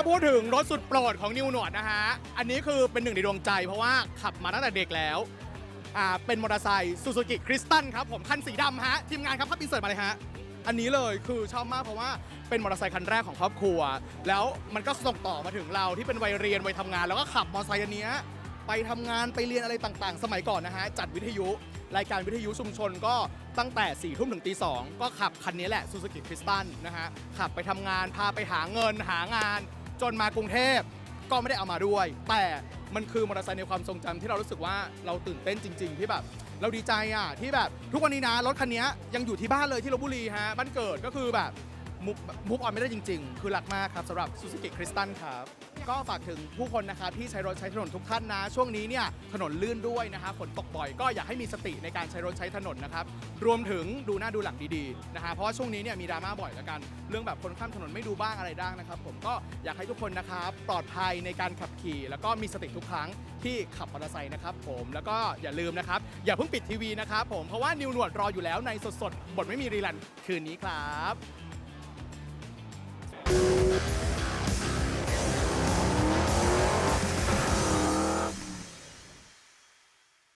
าพูดถึงรถสุดโปรดของนิวหนวดนะฮะ อันนี้คือเป็นหนึ่งในดวงใจเพราะว่าขับมาตั้งแต่เด็กแล้ว อ่า เป็นมอเตอร์ไซค์ซูซูกิคริสตันครับผมคันสีดำฮะ ทีมงานครับภาพอินเสิร์ตมาเลยฮะ อันนี้เลยคือชอบมากเพราะว่าเป็นมอเตอร์ไซค์คันแรกของครอบครัว แล้วมันก็ส่งต่อมาถึงเราที่เป็นวัยเรียนวัยทำงาน แล้วก็ขับมอเตอร์ไซค์อันเนี้ยไปทำงานไปเรียนอะไรต่างๆ สมัยก่อนนะฮะ จัดวิทยุ รายการวิทยุชุมชนก็ตั้งแต่4ี่ทุ่มถึงตีสองก็ขับคันนี้แหละซูซูกิคริสตันนะฮะ ขับไปทำงานพาไปหาเงินหางาน จนมากรุงเทพก็ไม่ได้เอามาด้วย แต่มันคือมอเตอร์ไซค์ในความทรงจำที่เรารู้สึกว่าเราตื่นเต้นจริง ๆ ที่แบบ เราดีใจอะที่แบบ ทุกวันนี้นะรถคันนี้ยังอยู่ที่บ้านเลยที่ลบบุรีฮะบ้านเกิดก็คือแบบ มุกมุกออนไม่ได้จริง ๆ คือรักมากครับสำหรับซูซูกิคริสตันครับ ก็ฝากถึงผู้คนนะครับที่ใช้รถใช้ถนนทุกท่านนะ ช่วงนี้เนี่ยถนนลื่นด้วยนะฮะฝนตกบ่อยก็อยากให้มีสติในการใช้รถใช้ถนนนะครับ รวมถึงดูหน้าดูหลังดีๆนะฮะเพราะว่าช่วงนี้เนี่ยมีดราม่าบ่อยแล้วกัน เรื่องแบบคนข้ามถนนไม่ดูบ้างอะไรบ้างนะครับ ผมก็อยากให้ทุกคนนะครับปลอดภัยในการขับขี่ แล้วก็มีสติทุกครั้งที่ขับมอเตอร์ไซค์นะครับผมแล้วก็อย่าลืมนะครับอย่าเพิ่งปิดทีวีนะครับผมเพราะว่านิวหนวดรออยู่แล้วในสดๆบทไม่มีรีลันคืนนี้ครับ